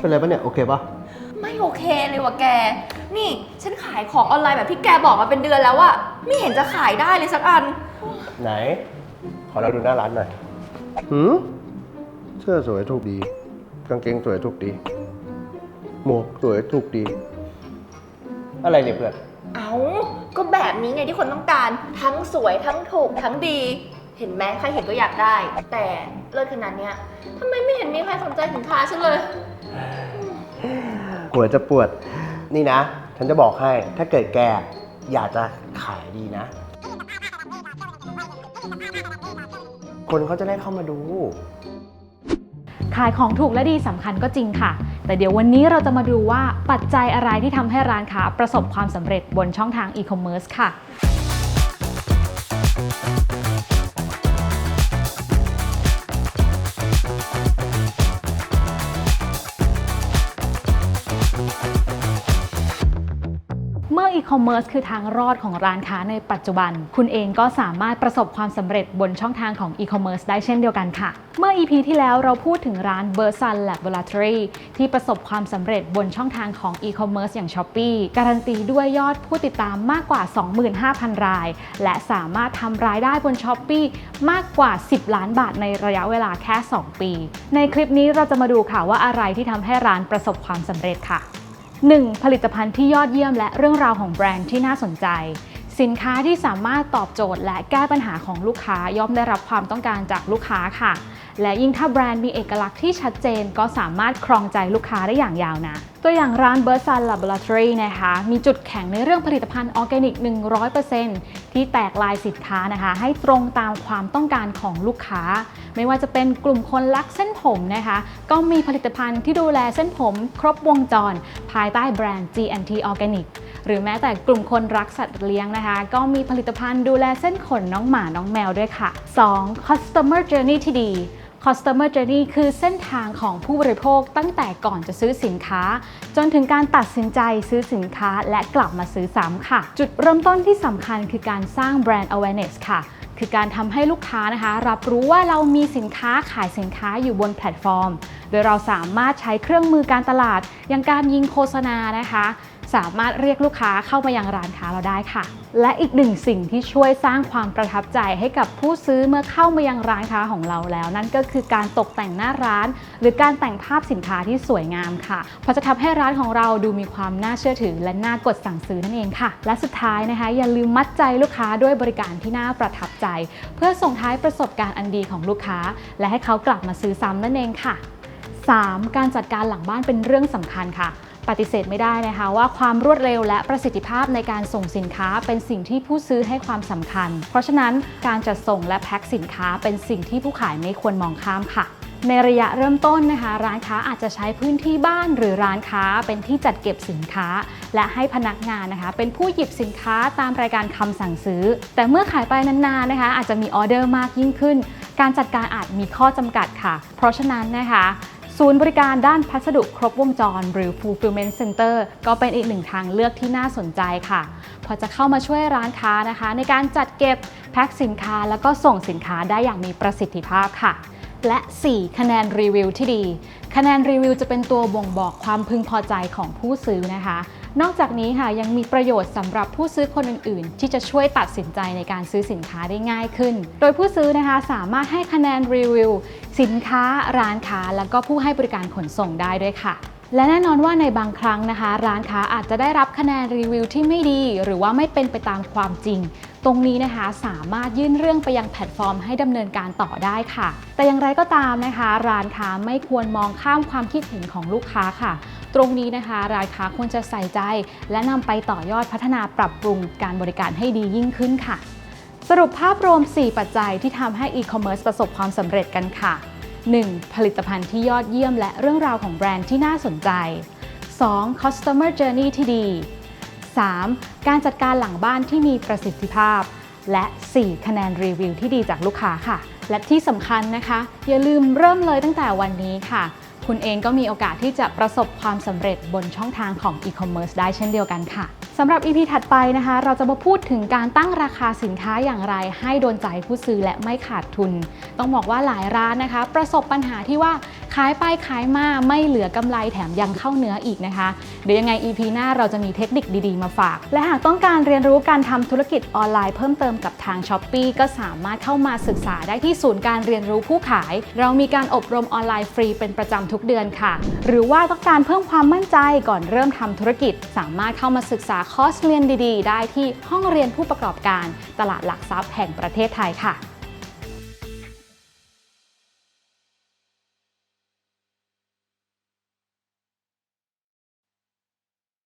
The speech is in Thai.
เป็นไรปะเนี่ย โอเคปะไม่โอเคเลยว่ะแก นี่ฉันขายของออนไลน์แบบที่แกบอกมาเป็นเดือนแล้วอะไม่เห็นจะขายได้เลยสักอัน ไหน ขอเราดูหน้าร้านหน่อยหืมเสื้อสวยถูกดี กางเกงสวยถูกดี หมวกสวยถูกดี อะไรเนี่ยเพื่อน เอาก็แบบนี้ไงที่คนต้องการ ทั้งสวยทั้งถูกทั้งดี เห็นไหมใครเห็นก็อยากได้ แต่เลิศขนาดเนี้ยทำไมไม่เห็นมีใครสนใจสินค้าฉันเลย หัวจะปวด นี่นะ ฉันจะบอกให้ ถ้าเกิดแกอยากจะขายดีนะ คนเขาจะได้เข้ามาดู ขายของถูกและดีสำคัญก็จริงค่ะ แต่เดี๋ยววันนี้เราจะมาดูว่าปัจจัยอะไรที่ทำให้ร้านค้าประสบความสำเร็จบนช่องทางอีคอมเมิร์ซค่ะ เมื่ออีคอมเมิร์ซคือทางรอดของร้านค้าในปัจจุบัน คุณเองก็สามารถประสบความสำเร็จบนช่องทางของอีคอมเมิร์ซได้เช่นเดียวกันค่ะ เมื่อ EP ที่แล้วเราพูดถึงร้าน b e r s u n Laboratory ที่ประสบความสำเร็จบนช่องทางของอีคอมเมิร์ซอย่าง s h อ p e e การันตีด้วยยอดผู้ติดตามมากกว่า 25,000 ราย และสามารถทำรายได้บน s h อ p e e มากกว่า 10 ล้านบาทในระยะเวลาแค่ 2 ปี ในคลิปนี้เราจะมาดูค่ะว่าอะไรที่ทำให้ร้านประสบความสำเร็จค่ะ 1. ผลิตภัณฑ์ที่ยอดเยี่ยมและเรื่องราวของแบรนด์ที่น่าสนใจ สินค้าที่สามารถตอบโจทย์และแก้ปัญหาของลูกค้าย่อมได้รับความต้องการจากลูกค้าค่ะ และยิ่งถ้าแบรนด์มีเอกลักษณ์ที่ชัดเจนก็สามารถครองใจลูกค้าได้อย่างยาวนาน ตัวอย่างร้าน b e r s u n Laboratory นะคะ มีจุดแข็งในเรื่องผลิตภัณฑ์ออร์แกนิก 100%ที่แตกลายสินค้านะคะ ให้ตรงตามความต้องการของลูกค้า ไม่ว่าจะเป็นกลุ่มคนรักเส้นผมนะคะ ก็มีผลิตภัณฑ์ที่ดูแลเส้นผมครบวงจร ภายใต้แบรนด์ GNT Organic หรือแม้แต่กลุ่มคนรักสัตว์เลี้ยงนะคะ ก็มีผลิตภัณฑ์ดูแลเส้นขนน้องหมาน้องแมวด้วยค่ะ 2. customer journey ที่ดี Customer Journey คือเส้นทางของผู้บริโภคตั้งแต่ก่อนจะซื้อสินค้า จนถึงการตัดสินใจซื้อสินค้าและกลับมาซื้อซ้ำค่ะ จุดเริ่มต้นที่สำคัญคือการสร้างแบรนด์ awareness ค่ะคือการทำให้ลูกค้านะคะ รับรู้ว่าเรามีสินค้าขายสินค้าอยู่บนแพลตฟอร์ม โดยเราสามารถใช้เครื่องมือการตลาดอย่างการยิงโฆษณานะคะ สามารถเรียกลูกค้าเข้ามายังร้านค้าเราได้ค่ะ และอีกหนึ่งสิ่งที่ช่วยสร้างความประทับใจให้กับผู้ซื้อเมื่อเข้ามายังร้านค้าของเราแล้ว นั่นก็คือการตกแต่งหน้าร้าน หรือการแต่งภาพสินค้าที่สวยงามค่ะเพราะจะทำให้ร้านของเราดูมีความน่าเชื่อถือ และน่ากดสั่งซื้อนั่นเองค่ะ และสุดท้ายนะคะ อย่าลืมมัดใจลูกค้าด้วยบริการที่น่าประทับใจ เพื่อส่งท้ายประสบการณ์อันดีของลูกค้า และให้เขากลับมาซื้อซ้ำนั่นเองค่ะ 3. การจัดการหลังบ้านเป็นเรื่องสำคัญค่ะ ปฏิเสธไม่ได้นะคะว่าความรวดเร็วและประสิทธิภาพในการส่งสินค้าเป็นสิ่งที่ผู้ซื้อให้ความสำคัญ เพราะฉะนั้นการจัดส่งและแพ็คสินค้าเป็นสิ่งที่ผู้ขายไม่ควรมองข้ามค่ะ ในระยะเริ่มต้นนะคะ ร้านค้าอาจจะใช้พื้นที่บ้านหรือร้านค้าเป็นที่จัดเก็บสินค้า และให้พนักงานนะคะ เป็นผู้หยิบสินค้าตามรายการคำสั่งซื้อ แต่เมื่อขายไปนานๆนะคะ อาจจะมีออเดอร์มากยิ่งขึ้น การจัดการอาจมีข้อจำกัดค่ะ เพราะฉะนั้นนะคะ ศูนย์บริการด้านพัสดุครบวงจร หรือ fulfillment center ก็เป็นอีกหนึ่งทางเลือกที่น่าสนใจค่ะ พอจะเข้ามาช่วยร้านค้านะคะ ในการจัดเก็บแพ็คสินค้า แล้วก็ส่งสินค้าได้อย่างมีประสิทธิภาพค่ะ และ 4. คะแนนรีวิวที่ดี คะแนนรีวิวจะเป็นตัวบ่งบอกความพึงพอใจของผู้ซื้อนะคะ นอกจากนี้ค่ะยังมีประโยชน์สำหรับผู้ซื้อคนอื่นๆ ที่จะช่วยตัดสินใจในการซื้อสินค้าได้ง่ายขึ้น โดยผู้ซื้อนะคะสามารถให้คะแนนรีวิวสินค้าร้านค้า แล้วก็ผู้ให้บริการขนส่งได้ด้วยค่ะ และแน่นอนว่าในบางครั้งนะคะ ร้านค้าอาจจะได้รับคะแนนรีวิวที่ไม่ดี หรือว่าไม่เป็นไปตามความจริงตรงนี้นะคะสามารถยื่นเรื่องไปยังแพลตฟอร์มให้ดำเนินการต่อได้ค่ะ แต่อย่างไรก็ตามนะคะ ร้านค้าไม่ควรมองข้ามความคิดเห็นของลูกค้าค่ะ ตรงนี้นะคะร้านค้าควรจะใส่ใจ และนำไปต่อยอดพัฒนาปรับปรุงการบริการให้ดียิ่งขึ้นค่ะ สรุปภาพรวม 4 ปัจจัยที่ทำให้อีคอมเมิร์ซประสบความสำเร็จกันค่ะ 1. ผลิตภัณฑ์ที่ยอดเยี่ยมและเรื่องราวของแบรนด์ที่น่าสนใจ 2. customer journey ที่ดี 3. การจัดการหลังบ้านที่มีประสิทธิภาพ และ 4. คะแนนรีวิวที่ดีจากลูกค้าค่ะ และที่สำคัญนะคะ อย่าลืมเริ่มเลยตั้งแต่วันนี้ค่ะ คุณเองก็มีโอกาสที่จะประสบความสำเร็จบนช่องทางของอีคอมเมิร์ซได้เช่นเดียวกันค่ะสำหรับ EP ถัดไปนะคะ เราจะมาพูดถึงการตั้งราคาสินค้าอย่างไร ให้โดนใจผู้ซื้อและไม่ขาดทุน ต้องบอกว่าหลายร้านนะคะ ประสบปัญหาที่ว่า ขายไปขายมาไม่เหลือกำไรแถมยังเข้าเนื้ออีกนะคะ เดี๋ยวยังไง EP หน้าเราจะมีเทคนิคดีๆ มาฝาก และหากต้องการเรียนรู้การทำธุรกิจออนไลน์เพิ่มเติมกับทาง s h อ p e e ก็สามารถเข้ามาศึกษาได้ที่ศูนย์การเรียนรู้ผู้ขาย เรามีการอบรมออนไลน์ฟรีเป็นประจำทุกเดือนค่ะ หรือว่าต้องการเพิ่มความมั่นใจก่อนเริ่มทำธุรกิจ สามารถเข้ามาศึกษาคอร์สเรียนดี ๆ ได้ที่ห้องเรียนผู้ประกอบการ ตลาดหลักทรัพย์แห่งประเทศไทยค่ะ